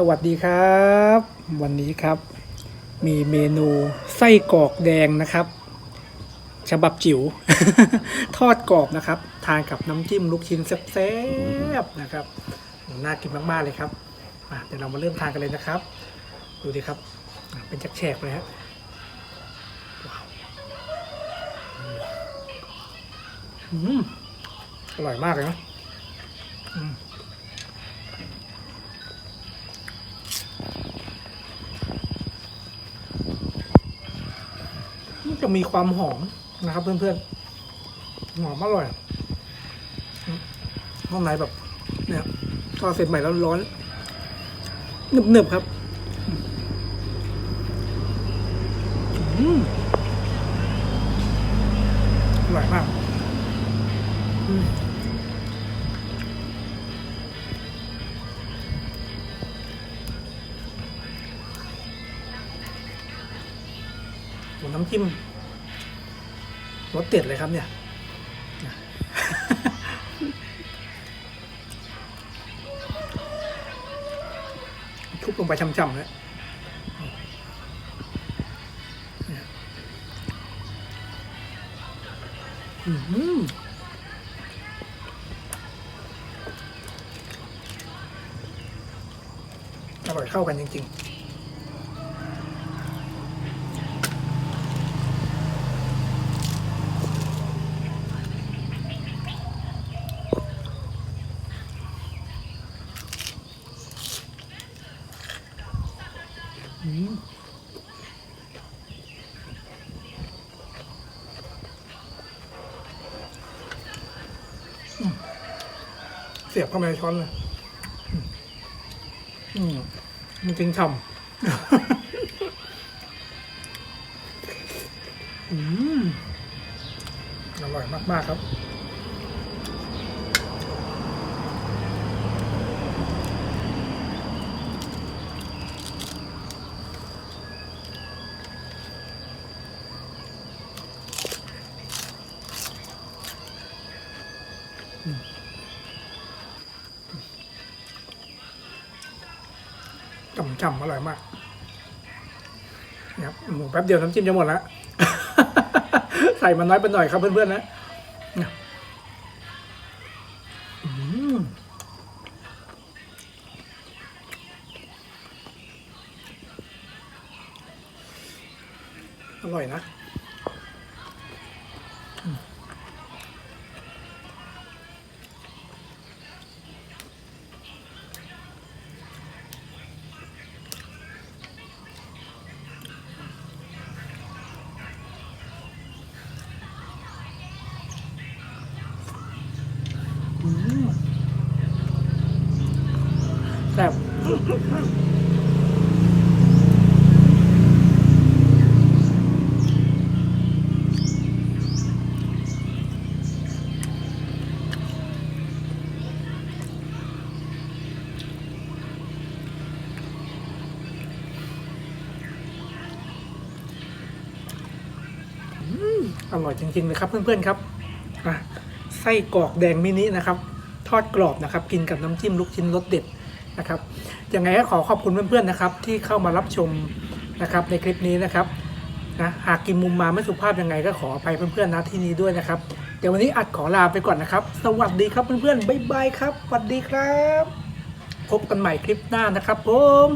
สวัสดีครับ วันนี้ครับ มีเมนูไส้กรอกแดงนะครับ ฉบับจิ๋ว ทอดกรอบนะครับ ทานกับน้ำจิ้มลูกชิ้นแซ่บๆนะครับน่ากินมากๆเลยครับเดี๋ยวเรามาเริ่มทานกันเลยนะครับ ดูดิครับเป็นจักแฉกเลยฮะอร่อยมากเลยนะอืม มัน จะมีความหอมนะครับ เพื่อนๆหอมอร่อยข้างในแบบเนี่ยทอดเสร็จใหม่แล้วร้อนหนึบๆครับอร่อยมากน้ำจิ้ม รสเด็ดเลยครับเนี่ยทุบลงไปช่ำๆเลยอือหืออร่อยเข้ากันจริง ๆ เสียบเข้าไปในช้อนเลยอืมมันจริงฉ่ำ อืม อร่อยมาก ๆ ครับ ฉ่ำๆอร่อยมากนะครับหมูแป๊บเดียวน้ำจิ้มจะหมดแล้ว ใส่มาน้อยไปหน่อยครับเพื่อนๆนะเนี่ยอืมอร่อยนะ แซ่บอร่อยจริงๆเลยครับเพื่อนๆครับอะ ส้กรอกแดงมินินะครับ ทอดกรอบนะครับ กินกับน้ำจิ้มลูกชิ้นรสเด็ดนะครับยังไงก็ขอขอบคุณเพื่อนๆนะครับ ที่เข้ามารับชมนะครับในคลิปนี้นะครับนะหากกินมุมมาไม่สุภาพยังไงก็ขออภัยเพื่อนๆนะที่นี้ด้วยนะครับ เดี๋ยววันนี้อัดขอลาไปก่อนนะครับ สวัสดีครับเพื่อนๆบ๊ายบายครับสวัสดีครับ พบกันใหม่คลิปหน้านะครับผม